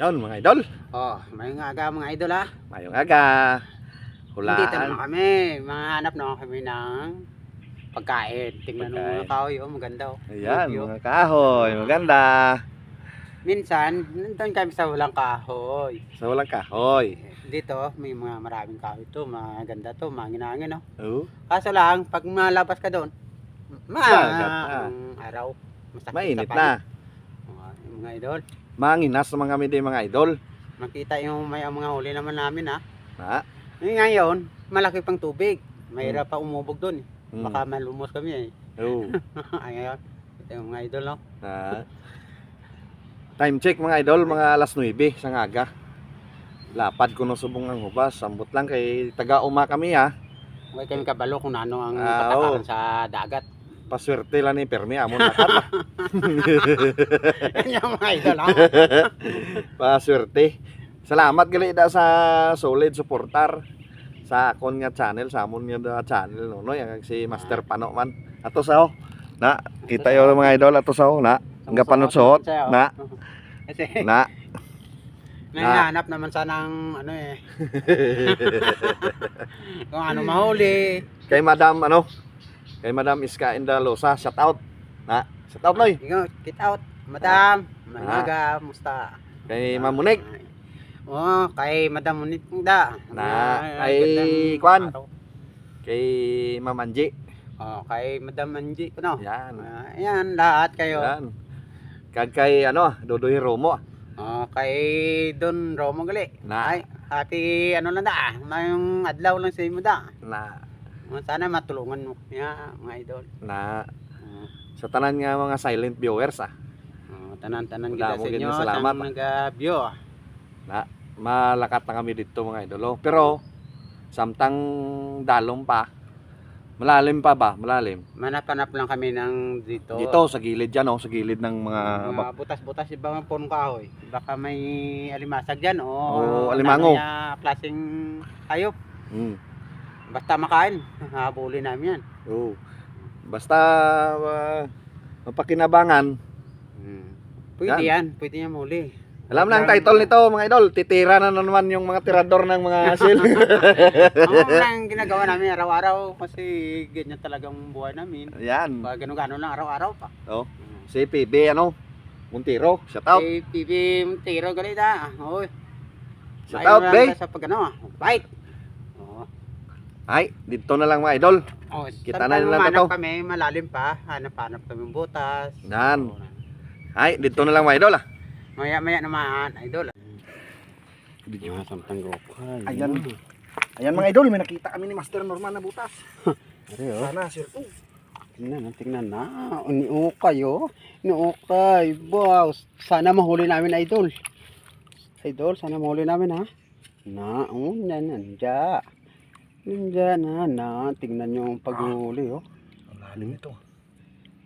Yon mga idol. Oh, may nga aga mga idol ha. Mayong aga. Dito naman Hulaan. kami. Mga hanap naman kami ng pagkain. Tingnan mo mga kahoy. Oh, maganda oh. Ayan, mga kahoy. Maganda. Minsan, nandun kami sa walang kahoy. Sa walang kahoy. Dito, may mga maraming kahoy to. Maganda to, manginangin oh. Oh, Kaso lang, pag malabas ka doon, ma na. araw. Masakit mainit na. Oh, mga idol. Manginas naman kami din mga idol. Makita yung may ang mga huli naman namin ha. Ha? Eh, ngayon, malaki pang tubig. Mahirap pa umubog doon. eh. Hmm. Baka malumos kami eh. Oh. Ay, ngayon, ito yung mga idol no. Ha? Time check mga idol, mga alas 9 sa aga. Lapad ko no subong ang hubas. Sambot lang kay taga uma kami ha. Huwag kami kabalo kung ano ang Ah, patakaran sa dagat. Paswerte lang ni Permi amon nakat. Yan yung mga idol. Paswerte. Salamat gali da sa solid supportar sa akon nga channel, sa amon nga channel no, no yang si Master Pano man. Ato sa ho. Na, kita yo mga idol ato sa ho na. Nga panutsuot, na. Na. may Na. hanap naman sana ng ano eh. kung ano mahuli. Kay Madam ano? Kay Madam Iska Indalosa, shout out. Na, shout out noy. Ikaw, get out. Madam, Manyaga, musta? Kay Mamunik. Oh, kay Madam Munit da. Na, Ay, Kwan. Kay Mamanji. Oh, kay Madam ko no. Yan. Ah, Ayan, lahat kayo. Yan. Kag kay ano, Dodoy Romo. Oh, kay Don Romo gali. Na, Ay, happy ano lang da. Mayong adlaw lang sa imo da. na, Sana matulungan mo niya, mga idol. na Oh, sa tanan nga mga silent viewers ah. oh, tanan-tanan kita sa inyo. salamat. Salamat. Nag-view. Malakat na kami dito mga idolo. Pero samtang dalom pa, malalim pa ba? Malalim. Manap-hanap lang kami ng dito. Dito sa gilid yan, oh, sa gilid ng mga mga butas-butas ibang punong kahoy. Baka may alimasag diyan o Oo, alimango. klaseng hayop. Mm. Basta makain, habulin namin yan. Oh. Basta uh, mapakinabangan. Hmm. Pwede yan, pwede niya muli. Alam na ang title nito mga idol, titira na naman yung mga tirador ng mga sil. Ang lang ginagawa namin araw-araw kasi ganyan talagang buhay namin. Yan. Pag ganun-ganon lang araw-araw pa. Oh. Si PB ano, Montiro, shout out. Si Pipi Tiro ganita. Oy. Shout out, be. Sa pag ano, ah. bite. Oh. Ay, dito na lang mga idol. Oh, Kita na lang humanap to. kami, malalim pa. Hanap-hanap kami ng butas. Yan. Oh, Ay, dito na lang mga idol ah. Maya-maya naman, idol. Ah, samtang gokay. Ayan. Ayan mga idol, may nakita kami ni Master Norman na butas. Ari, oh. Sana sir. Oh. Tingnan na, tingnan na. Niukay, oh. Niukay. Wow. Sana mahuli namin, idol. Idol, sana mahuli namin, ha? Na, oh, na, nandya. Nandya na, na. Tingnan nyo ang paghuli, oh. Ang lalim ito.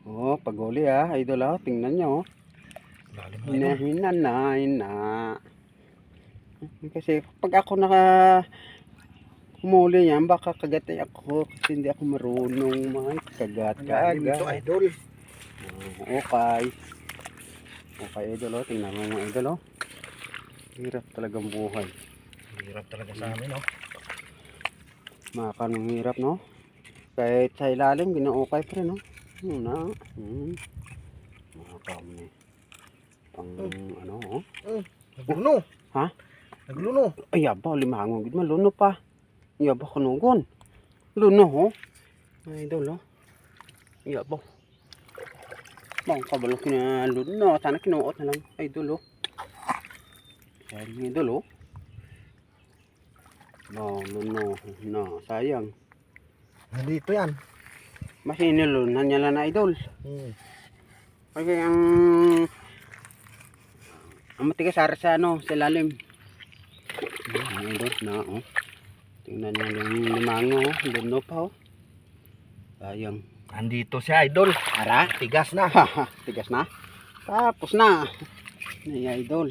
Oh, paghuli, ha. Idol, ha. Tingnan nyo, oh. Lalim na. Kasi pag ako naka humuli yan, baka kagatay ako kasi hindi ako marunong man kagat Lalim ito kagat. idol. Okay. Okay, idol, oh. Tingnan mo mga idol, oh. Hirap talagang buhay. Hirap talaga sa amin oh. Makanong hirap, no? Kahit sa ilalim, ginaukay pa rin, no? Hmm, na. Hmm. Makakami. Pang, ano, oh. Nagluno. Ha? Nagluno. Ay, aba, limangon. Gid man, luno pa. Ay, aba, kanugon. Luno, ho? Ay, idol, ho? Ay, aba. Bang, kabalo ko na luno. Sana kinuot na lang. Ay, idol, ho? Ay, idol, ho? No, luno. No, sayang. Nandito yan. Mas inilunan niya lang na, idol. Hmm. Kasi ang... Ang matigas ara sa ano, sa lalim. Ang idol, na, oh. Tingnan niyo yung limango, oh. Luno pa, oh. Sayang. Nandito si idol. Ara? Tigas na. Tigas na. Tapos na. Ay, idol.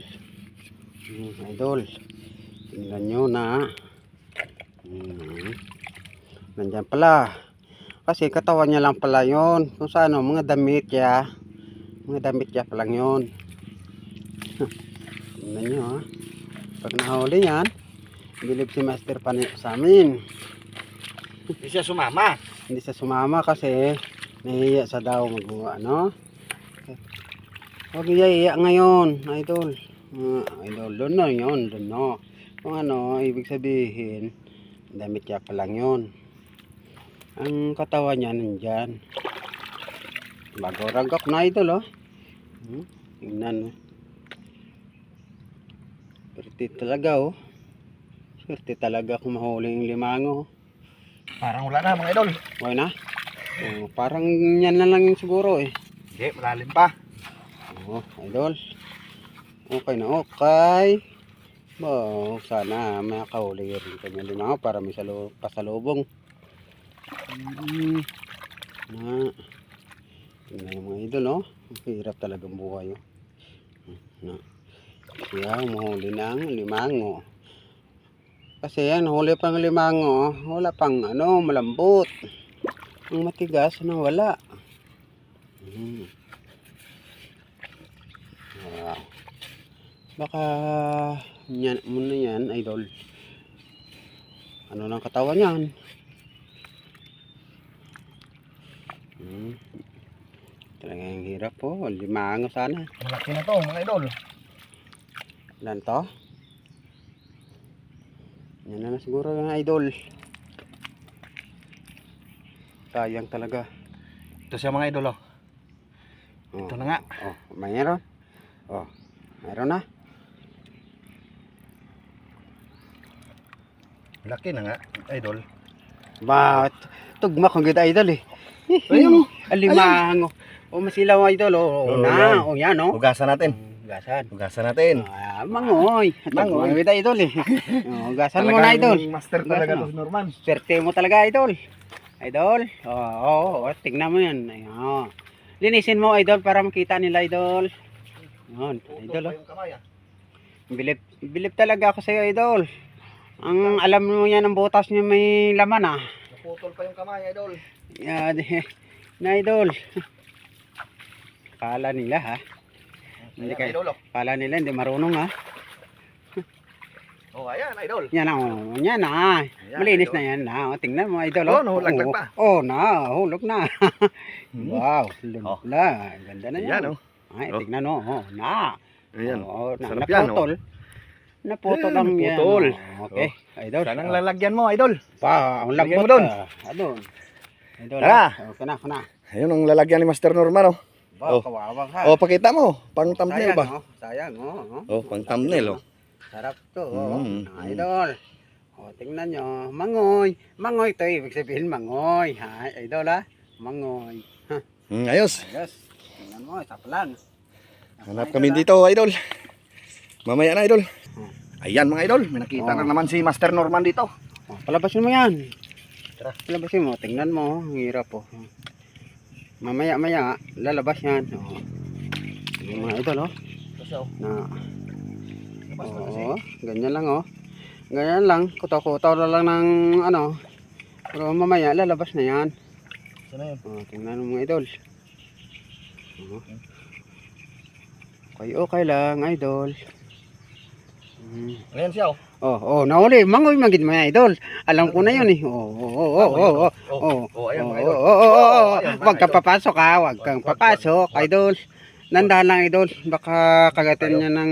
Hmm, idol. Tingnan nyo na. Hmm. Nandyan pala. Kasi katawan niya lang pala yon. Kung sa ano, mga damit niya. Mga damit niya pa lang yun. Tingnan nyo ha. Pag nahuli yan, bilib si Master Pani sa amin. Hindi siya sumama. Hindi siya sumama kasi nahiya sa daw mag ano. Huwag niya iya ngayon, idol. Uh, idol, doon na yun, doon na. Kung ano, ibig sabihin, damit niya pa lang yun. Ang katawan niya nandyan. Bago ragak na idol, oh. Hmm? Tingnan mo. Swerte talaga, oh. Swerte talaga kung mahuli yung limango. Parang wala na mga idol. Okay na? Oh, parang yan na lang siguro eh. Hindi, malalim pa. Oh, idol. Okay na okay. Bo, sana may kahuli rin kami limango para may salo, pasalubong. Hmm. Na. Tingnan mga idol, oh. Ang hirap talagang buhay, oh. Na. Kaya mahuli ng limango. Kasi yan, huli pang limango, wala pang ano, malambot. Ang matigas na wala. Hmm. Wow. Baka yan, muna yan, idol. Ano lang katawan yan? Hmm. Talagang hirap po. Limango sana. Malaki na to mga idol. Ilan to? Yan na, na siguro yung idol. Sayang talaga. Ito siya mga idol oh. Oh. Ito na nga. Oh, mayroon. Oh, mayroon na. Laki na nga, idol. Ba, tugma kong ganda idol eh. Ayun oh. Alimango. O masilaw idol. O, Oh, oh, na. O yan o. Hugasan natin. Gasan. Hugasan natin. Ah, mangoy. Mangoy. Mangoy idol eh. O, gasan mo na idol. master talaga to Norman. Swerte mo talaga idol. Idol. Oo, oh, oh, tingnan mo yan. Ayun. Linisin mo idol para makita nila idol. Yun, idol oh. Bilip, bilip talaga ako sa'yo idol. Ang alam mo yan ang butas niya may laman ah. Naputol pa yung kamay, idol. Di- na idol. Kala nila ha. Hindi kayo. idol oh. Kala nila hindi marunong ha. Oh, ayan, idol. Yan na, oh, yan na. Ayan, Malinis idol. na yan na. Oh, tingnan mo idol. Oh, nahulaglag Oo. pa. Oh, na, hulog na. Hmm. wow, Oh. lumla. Ganda na yan. Ayan oh. Ay, Oh. tingnan mo. Oh, na. Ayan. Oh, na, Sarap yan, oh. Naputol. Eh, lang yan. naputol. Oh, okay, idol. Sanang Oh. lalagyan mo, idol. Pa, ang Lagyan mo doon. Adon. Idol. Tara. Oh, kana, kana. Ayun ang lalagyan ni Master Norman oh. Ba, Oh. kawawang ha. Oh, pakita mo. Pang thumbnail Sayang, ba? oh. Sayang, oh. oh. Oh, pang thumbnail oh. Sarap to, oh. Mm, mm. idol. Oh, tingnan nyo. Mangoy. Mangoy to, ibig sabihin mangoy. Ha, idol ha. Mangoy. Hmm, ayos. Yes. Tingnan mo, isa pa lang. Hanap kami ha. dito, idol. Mamaya na, idol. Ayan mga idol, may nakita Oh. na naman si Master Norman dito. Oh, palabasin mo yan. Tara. Palabasin mo. Tingnan mo. Ang hirap po. Mamaya, maya, lalabas yan. Oh. Yung mga idol, oh. Na, Oo, ganyan lang oh. Ganyan lang, kutaw-kutaw na lang ng ano. Pero mamaya lalabas na yan. Sana yun? Oh, tingnan mo mga idol. Oh. Okay, okay lang, idol. Hmm. Ayan siya oh. Oh, oh, nahuli. Mangoy magid mga idol. Alam ko na yun eh. Oh, oh, oh, oh, oh, oh. Oh, oh, ayan Oh, mga oh, idol. oh, oh, oh, oh. ayan, kang idol. papasok ha. Kang Wag, wag, papasok, wag. idol. Nandahan lang, idol. Baka kagatin niya ng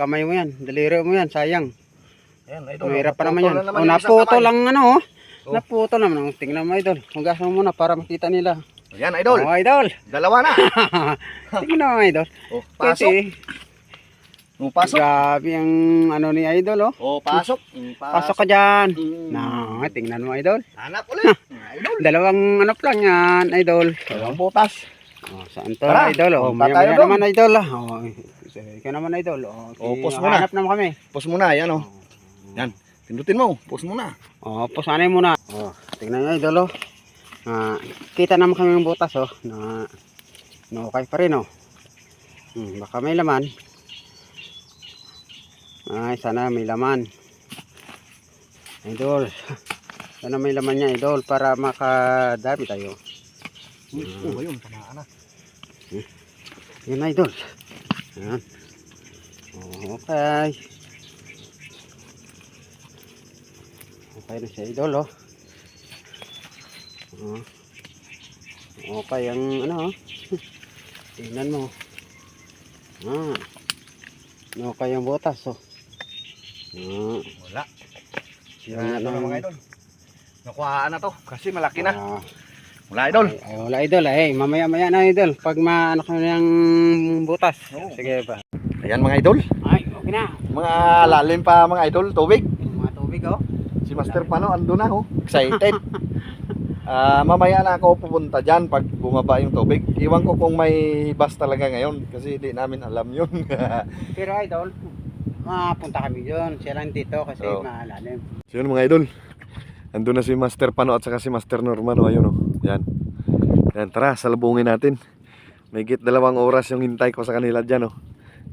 kamay mo yan. Daliri mo yan, sayang. Ayan, idol. Mahirap pa naman yan. Oh, naputo lang ano, oh. Naputo naman. Tingnan mo, idol. Hugasan mo muna para makita nila. Ayan, idol. Oh, idol. Dalawa na. Tingnan mo, idol. Oh, pasok. Kasi, Oh, pasok. grabe ang ano ni idol, oh. Oh, pasok. Mm, Pasok ka dyan. Mm. Na, tingnan mo, idol. Hanap ulit. idol. Dalawang ano pa lang yan, idol. Dalawang butas. Oh, saan to, Tara, idol? Oh, punta maya, tayo maya doon. naman, idol. ah. Oh, ikaw naman, idol. Oh, Oh, okay, pause muna. Hanap naman kami. Pause muna, ayan oh. Yan. Pindutin mo. Pause muna. Oh, pusanay muna. Oh, tingnan nyo, idol, oh. Ah, kita naman kami ng butas, oh. Na, na okay pa rin, oh. Hmm, baka may laman. Ay, sana may laman. Idol. Sana may laman niya, idol, para makadami tayo. Oh, ayun. Tamaan na. Yan, idol. Yan. Okay. Okay na siya idol oh. Oh. Okay ang ano oh. Tingnan mo. Ah. Okay ang butas oh. Ah. Wala. Yan na lang. mga idol? Nakuhaan na to kasi malaki na. Ah. Wala idol. Ay, wala idol eh. Mamaya maya na idol. Pag maano na yung butas. Oo. Sige pa. Ayan mga idol. Ay, okay na. Mga lalim pa mga idol, tubig. Mga tubig oh. Si Master Pano ando na oh. Excited. Ah, mamaya na ako pupunta diyan pag bumaba yung tubig. Iwan ko kung may bus talaga ngayon kasi hindi namin alam yun. Pero idol, mapunta kami yun. Siya lang dito kasi Oo. malalim. so yun mga idol. Ando na si Master Pano at saka si Master Norman oh, ayun oh. Yan. Yan tara, salubungin natin. May git dalawang oras yung hintay ko sa kanila diyan oh.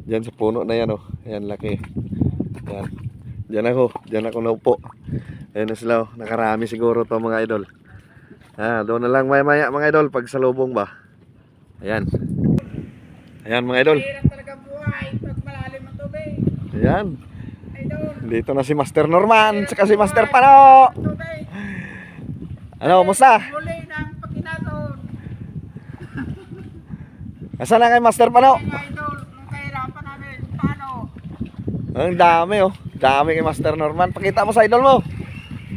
Diyan sa puno na yan oh. Ayan laki. Yan. Diyan ako, diyan ako naupo. Ayun na sila oh. Nakarami siguro to mga idol. Ah, doon na lang maya maya mga idol pag salubong ba. Ayan. Ayan mga idol. Hirap talaga buhay pag malalim ang tubig. Ayan. Dito na si Master Norman, saka si Master Pano. Ano, musta? Muli ng pagkinaton. Asan na kay Master Pano? Ang dami oh. Dami kay Master Norman. Pakita mo sa idol mo.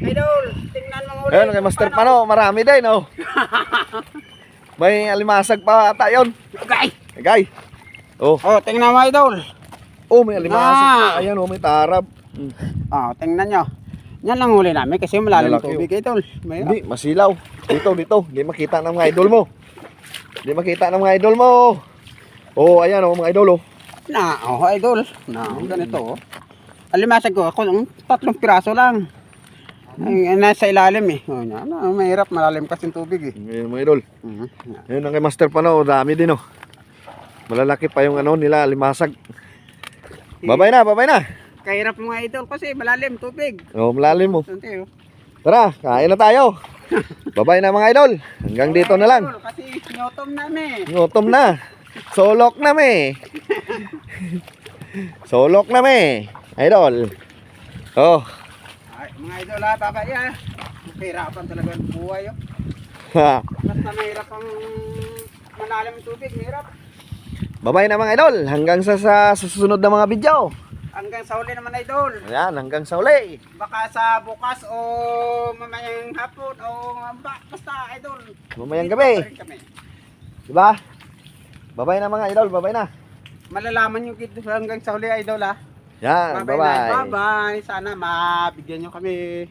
Idol, tingnan mo ulit. Ayun kay Master Pano, marami din oh. May alimasag pa ata yun. Gay! Gay. Oh, Oh, tingnan mo idol. Oh may alimasag Ah. Ayan oh, may tarab. Hmm. Oh, tingnan nyo. Yan lang huli namin kasi malalim ang Lalaki, tubig idol. May Hindi, masilaw. Dito, dito. Hindi makita ng mga idol mo. Hindi makita ng mga idol mo. Oh, ayan oh, mga idol oh. Na, oh, idol. Na, ganito oh. Alimasag ko ako ng tatlong piraso lang. Ay, nasa ilalim eh. Oh, na, na, mahirap malalim kasi tubig eh. Ayan mga idol. Mhm. Ayun ang kay Master Pano, dami din oh. Malalaki pa yung ano nila, limasag. Babay na, babay na. Kahirap mga idol kasi malalim tubig. Oh, malalim mo. Tunti oh. Tara, kain na tayo. Babay na mga idol. Hanggang dito na lang. Kasi sinotom namin. Ngutom na. Solok na me. Solok na me. Idol. Oh. Ay, mga idol ha, babay ha. Kahirapan talaga ang buhay oh. Basta mahirap ang malalim tubig, mahirap. Babay na mga idol. Hanggang sa, sa, susunod na mga video. Hanggang sa huli naman idol. Ayan, hanggang sa uli. Baka sa bukas o mamayang hapon o ba, basta idol. Mamayang gabi. Diba? Babay na mga idol. Babay na. Malalaman yung kito hanggang sa huli idol ha. Yan, Bye-bye. na. bye-bye. Bye-bye. Sana mabigyan nyo kami